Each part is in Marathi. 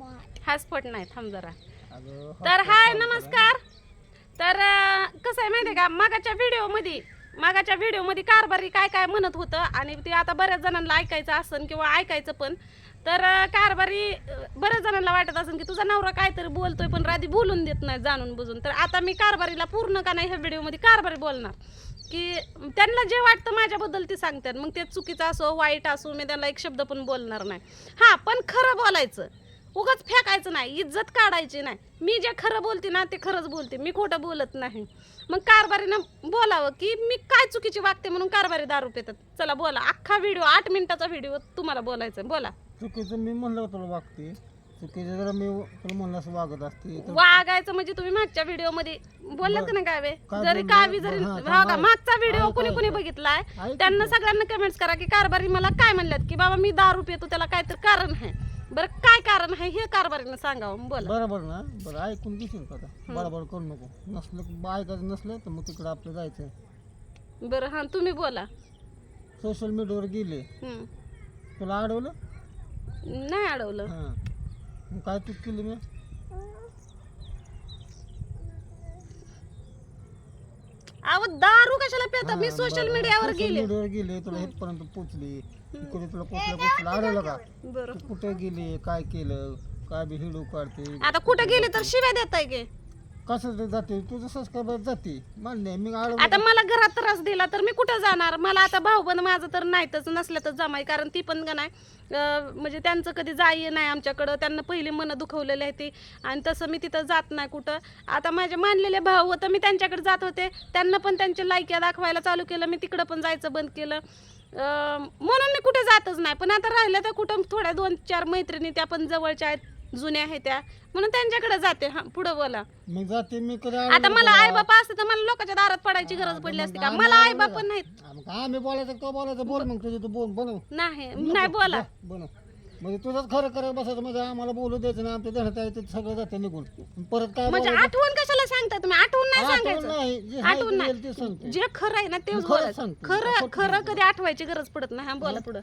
हॉटस्पॉट नाही थांब जरा. तर हाय नमस्कार. तर कसं आहे माहिती आहे का मागाच्या व्हिडिओमध्ये मागाच्या व्हिडिओमध्ये कारभारी काय काय म्हणत होतं आणि ते आता बऱ्याच जणांना ऐकायचं असन किंवा ऐकायचं पण. तर कारभारी बऱ्याच जणांना वाटत असेल की तुझा नवरा काहीतरी बोलतोय पण राधी बोलून देत नाही जाणून बुजून. तर आता मी कारभारीला पूर्ण का नाही ह्या व्हिडिओमध्ये कारभारी बोलणार. की त्यांना जे वाटतं माझ्याबद्दल ते सांगतात. मग ते चुकीचं असो वाईट असो मी त्यांना एक शब्द पण बोलणार नाही. हां पण खरं बोलायचं. उगाच फेकायचं नाही इज्जत काढायची नाही. मी जे खरं बोलते ना ते खरंच बोलते. मी खोटं बोलत नाही. मग कारभारीनं बोलावं की मी काय चुकीची वागते म्हणून कारभारी दारू पितात. चला बोला अख्खा व्हिडिओ आठ मिनिटाचा व्हिडिओ तुम्हाला बोलायचं आहे. बोला. चुकीचं मी म्हणलं तुला वागते? चुकीचं जर मी तुला म्हणलं असं वागत असते तर वागायचं म्हणजे तुम्ही मागच्या व्हिडिओमध्ये बोललात का नाही कावे काय जरी बोललो? कावी जरी हा, हो का. मागचा व्हिडिओ कोणी. कोणी बघितलाय? त्यांना. सगळ्यांना कमेंट्स करा की कारभारी मला काय म्हणल्यात? की बाबा मी दारू पितो त्याला काहीतरी कारण आहे. बरं काय कारण आहे? हे कारभारीनं सांगावं बोला. बरोबर ना? बरं ऐकून घेशील का आता? बरोबर करू नको. नसलं ऐकायचं नसलं तर मग तिकडं आपलं जायचं. बरं हा तुम्ही बोला. सोशल मीडियावर गेले. तुला अडवलं? नाही अडवलं. हां. मग काय चूक केली मी? अहो दारू कशाला पिता मी सोशल. मीडियावर सोशल गेले. मीडियावर गेले तुला इथपर्यंत पोचली. इकडे तुला पोचल्या पोचल्या अडवलं का बरं तू कुठे गेली काय केलं काय बी हिडू काढते. आता कुठं गेले तर शिव्या देताय की? कसं ते जाते? तुझं सबस्क्रायबर जाते. मान्य आहे. मी आता मला घरात त्रास दिला तर मी कुठं जाणार? मला आता भाऊ बंद माझं तर नाहीतच नसलं तर जमाय कारण ती पण का नाही अं, म्हणजे त्यांचं कधी जाई नाही आमच्याकडं त्यांना पहिली मन दुखवलेली आहे ती आणि तसं मी तिथं जात नाही कुठं. आता माझे मानलेले भाऊ होतं मी त्यांच्याकडे जात होते त्यांना पण त्यांच्या लायक्या दाखवायला चालू केलं मी तिकडं पण जायचं बंद केलं. अं, म्हणून मी कुठे जातच नाही पण आता राहिलं तर कुठं थोड्या दोन चार मैत्रिणी त्या पण जवळच्या आहेत जुन्या आहेत त्या. म्हणून त्यांच्याकडे जाते. हा पुढं बोला. मग जाते मी कधी आता मला? आई बापा असते तर मला लोकांच्या दारात पडायची गरज पडली असते का? मला आई बापा नाहीत. आम्ही बोलायचं तो बोलायचं. बोल मग तुझं तू बोल बनव. नाही नाही बोला. बनव. म्हणजे तुझंच खरं करत बसायचं. म्हणजे आम्हाला बोलू द्यायचं ना आमच्या देण्यात आहे ते सगळं जाते निघून. परत काय म्हणजे बोलायचं? आठवण कशाला सांगता तुम्ही? नाही आठवण सांगायचं. नाही. जे आहे आठवण ते नाही. येईल ते सांगते. जे खरं आहे ना तेच सांगते. खरं खरं सांगते. कधी आठवायची गरज पडत नाही. हा बोला पुढं.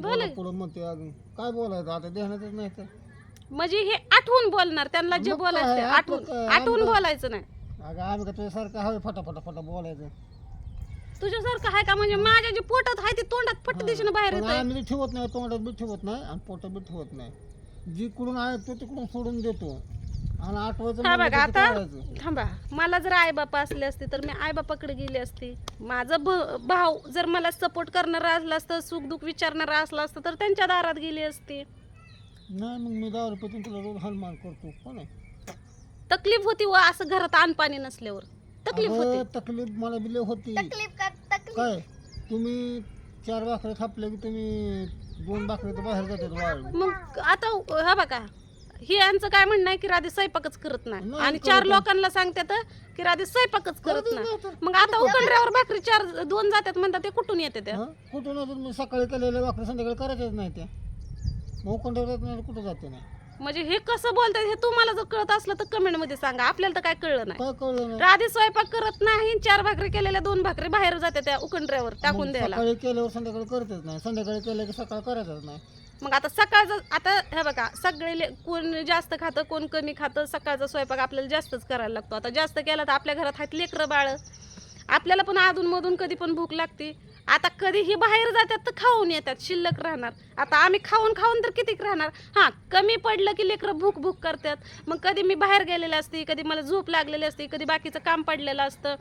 बोला. पुढं म्हणते अजून. काय बोलायचं? आता देण्यातच नाही तर. म्हणजे हे आठवून बोलणार. त्यांना जे मग बोलायचं ते आठवून आठवून बोलायचं नाही. अगं आम्ही का तुझ्यासारखं हवे फटाफटा फटा बोलायचं. तुझ्यासारखं आहे का? म्हणजे माझ्या जे पोटात आहे ते तोंडात फट दिशेनं बाहेर पण येत आम्ही ठेवत नाही तोंडात बी ठेवत नाही आणि पोटात बी ठेवत नाही. जिकडून आहे तो तिकडून सोडून देतो. आणि हा बघा आता. थांबा. मला जर आई बापा असले असते तर मी आई बापाकडे गेली असती. माझं भ- भाऊ जर मला सपोर्ट करणारा असला असतं सुख दुःख विचारणारा असला असतं तर त्यांच्या दारात गेली असती. नाही मग मी दहा रुपये तुला रोज हनुमान करतो. कोण आहे? तकलीफ होती व असं घरात आणपाणी नसल्यावर. तकलीफ अगं, होती. तकलीफ मला बिले होती. काय? तुम्ही चार भाकरी थापले की तुम्ही दोन भाकरी तर बाहेर जातात वाळू मग आता हा बघा. हे यांचं काय म्हणणं आहे की राधी स्वयंपाकच करत नाही. आणि चार. लोकांना सांगतात की राधी स्वयंपाकच करत नाही. मग आता उकडऱ्यावर भाकरी चार दोन जातात म्हणतात ते कुठून येते त्या? कुठून सकाळी केलेल्या भाकरी संध्याकाळी करायच्याच नाही त्या मग उकडल्यावर नाही कुठं जाते नाही? म्हणजे हे कसं बोलतात हे तुम्हाला जर कळत असलं तर कमेंटमध्ये सांगा. आपल्याला तर काय कळलं नाही. काय कळलं नाही? राधी स्वयंपाक करत नाही चार भाकरी केलेल्या दोन भाकरी बाहेर जाते त्या उकंड्यावर टाकून मग द्यायला. सकाळी केल्यावर संध्याकाळी करतच नाही. संध्याकाळी केलं की सकाळ करायचंच नाही. मग आता सकाळचं आता हे बघा सगळे ले- कोण जास्त खातं कोण कमी खातं सकाळचा स्वयंपाक आपल्याला जास्तच करायला लागतो. आता जास्त केला तर आपल्या घरात आहेत लेकरं बाळ. आपल्याला पण अधूनमधून कधी पण भूक लागते. आता कधीही बाहेर जातात तर खाऊन येतात शिल्लक राहणार. आता आम्ही खाऊन खाऊन तर कितीक राहणार? हां कमी पडलं की लेकरं भूक भूक करतात. मग कधी मी बाहेर गेलेले असते कधी मला झोप लागलेली असते कधी बाकीचं काम पडलेलं असतं.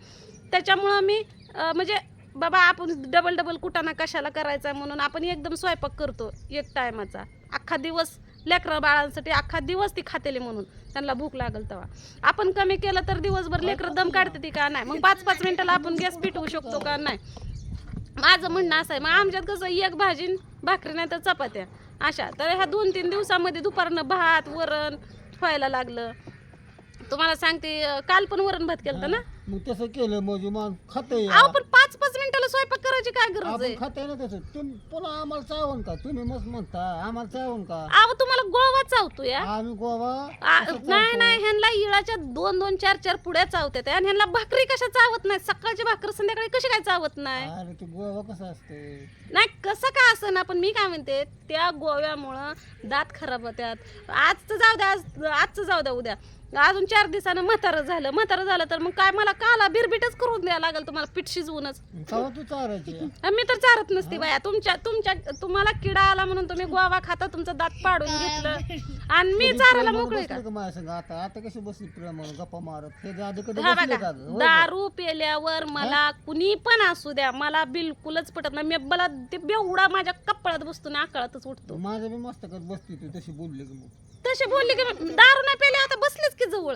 त्याच्यामुळं मी म्हणजे बाबा आपण डबल डबल कुटाणा कशाला करायचा म्हणून आपण एकदम स्वयंपाक करतो एक टायमाचा. अख्खा दिवस लेकरं बाळांसाठी अख्खा दिवस ती खातेली म्हणून. त्यांना भूक लागल तेव्हा. आपण कमी केलं तर दिवसभर लेकरं दम काढते ती का? नाही. मग पाच पाच मिनिटाला आपण गॅस पिटवू शकतो का? नाही. माझं म्हणणं असं आहे मग आमच्यात कसं एक भाजी भाकरी नाही तर चपात्या. अशा. तर ह्या दोन तीन दिवसामध्ये दुपारनं भात वरण व्हायला लागलं. तुम्हाला सांगते काल पण वरण भात केलं ना? मग तसं केलं म्हणजे मग खाते अहो पण पाच पाच मिनिटाला स्वयंपाक करायची काय गरज आपण आहे? खाते ना तसं. तुम्ही पुन्हा आम्हाला चावून का? तुम्ही मस्त म्हणता आम्हाला चावून का? अहो तुम्हाला गोवा चावतो या. आम्ही गोवा आ, नाही नाही ह्यांना इळाच्या दोन दोन चार चार पुड्या चावतात आणि ह्यांना भाकरी कशा चावत नाही सकाळची भाकर संध्याकाळी कशी काय चावत नाही? अरे ते गोवा कसं असते? नाही कसं का असं ना पण मी काय म्हणते त्या गोव्यामुळं दात खराब होत्यात. आजचं जाऊ द्या आज आजचं जाऊ द्या उद्या. अजून चार दिवसानं म्हातारं झालं म्हातारं झालं तर मग काय? मला काला बिरबिटच करून द्यायला लागेल तुम्हाला पीठ शिजवूनच. कवा तू चारायची. आणि मी तर चारत नसते बाया. तुमच्या तुमच्या तुम्हाला किडा आला म्हणून तुम्ही गोवा खाता तुमचं दात पाडून घेतलं. आणि मी चारायला मोकळे का? बसली का माझ्या संग? आता आता कशी बसली प्रेमानं गप्पा मारत? आधी कधी हा बसली बघा का? गं? होय का? दारू पेल्यावर मला कुणी पण असू द्या मला बिलकुलच पटत नाही. मी मला ते बेवडा माझ्या कपळात बसतो ना आकळातच उठतो. माझ्या बी मस्तकात बसती तू तशी बोलली की मग? तसे बोलले की दारू नाही पेले आता बसलेच की जवळ.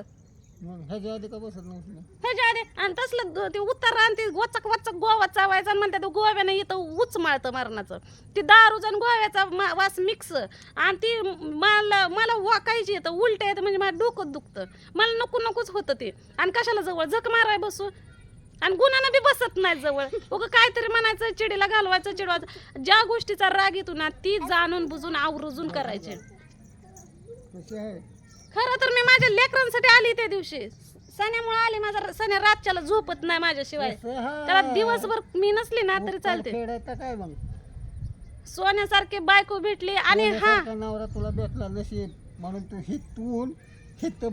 मग ह्याच्या आधी का बसत नव्हती? ना? ह्याच्या आधी आणि तसलं ग- ते उत्तर आणि ते वचक वचक गोवा चावायचा आणि म्हणतात गोव्यानं इथं उच माळतं मरणाचं. ते दारूचा आणि गोव्याचा मा- वास मिक्स आणि ती मला मला वाकायची येतं उलट येतं म्हणजे माझं डोकं दुखतं. मला नको नकोच होतं ते. आणि कशाला जवळ? झक माराय बसू. आणि गुन्हानं बी बसत नाही जवळ. उगं काहीतरी म्हणायचं चिडीला घालवायचं चिडवायचं. ज्या गोष्टीचा राग येतो ना ती जाणून बुजून आवरुजून करायचे आहे? खरं तर मी माझ्या लेकरांसाठी आली त्या दिवशी. सण्यामुळे आली माझा सण्या रातच्याला झोपत नाही माझ्याशिवाय? त्याला दिवसभर मी नसली ना तरी चालते. खेळायचं काय मग? सोन्यासारखे बायको भेटली आणि हा. सोन्यासारखा नवरा तुला भेटला नशीब म्हणून तू हितून हित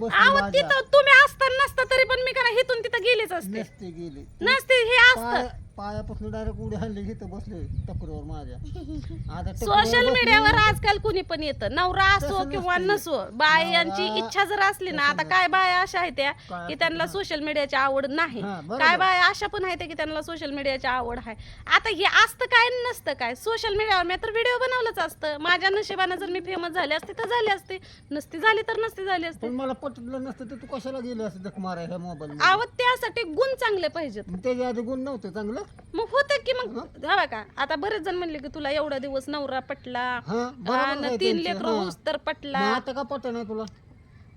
तिथं तुम्ही असता नसता तरी पण मी करा हिथून तिथं गेलीच असते. नसते गेली. नसते हे असतं. पायापासून डायरेक्ट उडी हिथं बसले टपरीवर माझ्या. आता सोशल मीडियावर आजकाल कुणी पण येतं. नवरा असो तसं किंवा नसते. नसो बायांची नवरा- इच्छा जर असली ना आता काय बाया अशा आहेत त्या काय की त्यांना सोशल मीडियाची आवड नाही. हा, बरोबर. काय बाया अशा पण आहेत की त्यांना सोशल मीडियाची आवड आहे. आता हे असतं काय आणि नसतं काय? सोशल मीडियावर मी तर व्हिडिओ बनवलंच असतं. माझ्या नशिबानं जर मी फेमस झाले असते तर झाले असते. नसती झाली तर नसती झाली असते. पण मला पटलं नसतं तर तू कशाला गेली असं जख मारा ह्या मोबाईल आवड त्यासाठी गुण चांगले पाहिजेत. त्याच्या आधी गुण नव्हते चांगलं. मग होतं की मग हवा का आता बरेच जण म्हणले की तुला एवढा दिवस नवरा पटला. हा बरोबर आणि आहे तीन त्यांचं, लेकरं हा. तर पटला. मग आता का पट नाही तुला?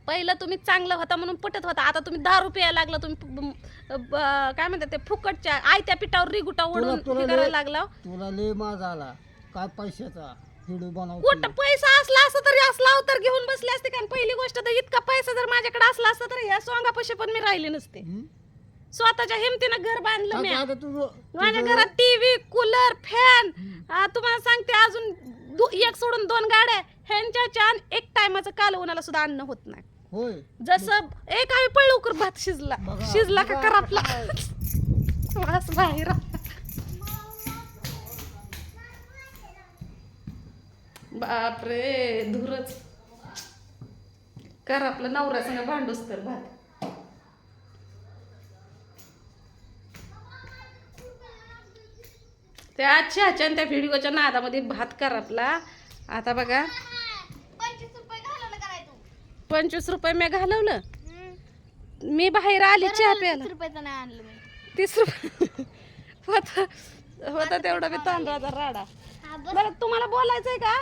पहिलं तुम्ही चांगलं होता म्हणून पटत होता. आता तुम्ही दारू प्यायला लागला तुम्ही प- ब- ब- काय म्हणतात ते फुकटच्या आयत्या पिठावर रिगुटा ओढून तुला हे लय- करायला लागला. तुला लय माझा आला. काय पैशाचा बनवतो कुठं पैसा असला असता तरी असला तर घेऊन बसले असते कारण पहिली गोष्ट तर इतका पैसा जर माझ्याकडे असला असता तर या सोंगापाशी पण मी राहिले नसते? स्वतःच्या हिमतीनं घर बांधलं मी. आता आता तुझं माझ्या घरात टीव्ही कूलर फॅन तुम्हाला सांगते अजून दु- एक सोडून दोन गाड्या ह्यांच्या छान एक टायमाचं काल उन्हाला सुद्धा अन्न होत नाही. होय. जसं एक आम्ही पळ लवकर भात शिजला. बघा, शिजला का बघा करापला. वास बाहेर बापरे धुरच. कर आपलं नवऱ्या संग भांडूस तर भात. त्या चहाच्या आणि त्या व्हिडिओच्या नादामध्ये भात कर आपला आता बघा. पंचवीस रुपये मी घालवलं. मी बाहेर आली चहा प्यायला. रुपयाचं नाही आणलं मी. तीस रुपये. होता होता तेवढा मी तांदळाचा राडा. बरं. तुम्हाला बोलायचंय का?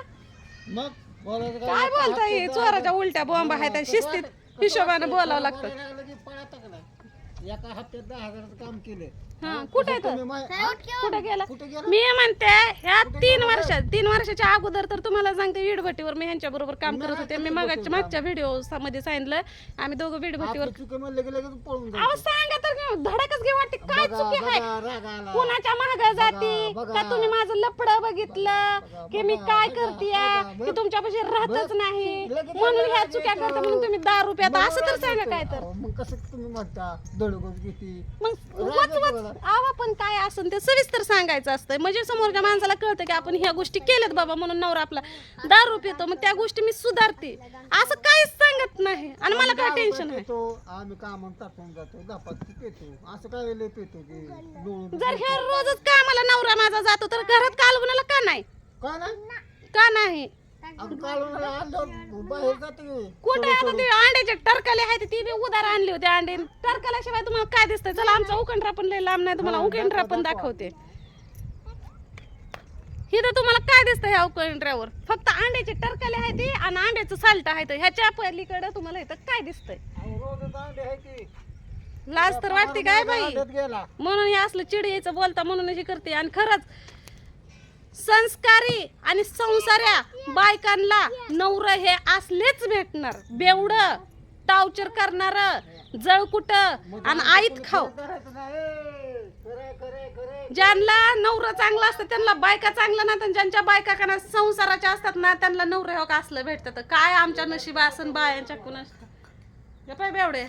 मग बोलायचं काय बोलताय? हे? चोराच्या उलट्या बॉम्ब आहेत शिस्तीत हिशोबानं बोलावं लागतं. लागतं एका हप्त्यात दहा हजाराचं काम केलं हा कुठे तुम्ही कुठे गेला? कुठे गेला? मी म्हणते ह्या तीन वर्षात तीन वर्षाच्या अगोदर तर तुम्हाला सांगते वीडभट्टीवर मी ह्यांच्या बरोबर काम करत होते. मी मागच्या मागच्या व्हिडिओमध्ये सांगितलं आम्ही दोघं वीडभट्टीवर आपली चुकी म्हणलं की लगेच पळून अहो. सांगा तर की धडकच घे वाटते. काय बघा, चुकी आहे? बघा, राग आला. कुणाच्या महाग जाती? बघा. का तुम्ही माझं लपड बघितलं? बघा, की मी बघा, काय बघा, करतीया? बघा, की तुमच्यापाशी राहतच बघ. नाही. लगेच म्हणून ह्या चुक्या. करता म्हणून तुम्ही दारू प्याता असं तर सांगा. काय तर. अहो, मग कसं तुम्ही म्हणता दडगोज घेते? मग राग वच येतो वच मला. आवा पण काय असं ते सविस्तर सांगायचं असतं म्हणजे समोरच्या माणसाला कळतं की आपण ह्या गोष्टी केल्यात बाबा म्हणून नवरा आपला दारू पितो मग त्या गोष्टी मी सुधारते. असं काहीच सांगत नाही. आणि मला काय टेन्शन आहे? रुपये पेतो, आम्ही कामाला टाकून जातो दपात पेतो. असं काय लय पेतो की लोळून जर हे रोजच कामाला नवरा माझा जातो तर घरात कालवणाला का नाही? का नाही? कुठे अंड्याचे टरकले आहेत ती बी उदार आणले होते अंडे. टरकल्याशिवाय तुम्हाला काय दिसतंय? चला आमचा उकंडरा पण लय लांब नाही तुम्हाला हा, उकंडरा पण दाखवा. दाखवते. इथं तुम्हाला काय दिसतं ह्या उकंडऱ्यावर? फक्त अंड्याचे टरकले आहेत ते आणि आंब्याचं साल्ट आहे ह्याच्या पलीकडे तुम्हाला इथं काय दिसतंय? अहो, रोजच अंडे आहे की लाज तर वाटते काय बाई? म्हणून हे असलं चिड यायचं बोलता म्हणून हे करते. आणि खरंच संस्कारी आणि संसाऱ्या बायकांना नवर हे असलेच भेटणार. बेवड टावचर करणार जळकुट आणि आईत खाऊ. ज्यांना नवरा चांगला असतं त्यांना बायका चांगला ना तर ज्यांच्या बायका का संसाराच्या असतात ना त्यांना नवरा हो का असलं भेटतं. तर काय आमच्या नशिबा असन बायांच्या कुणास? बेवडे.